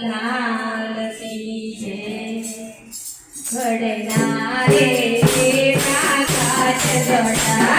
લાલ કી જય ઘડના રે દેવા કાચ ગડા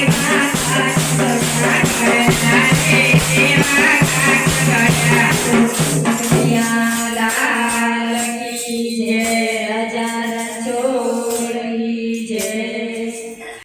Baby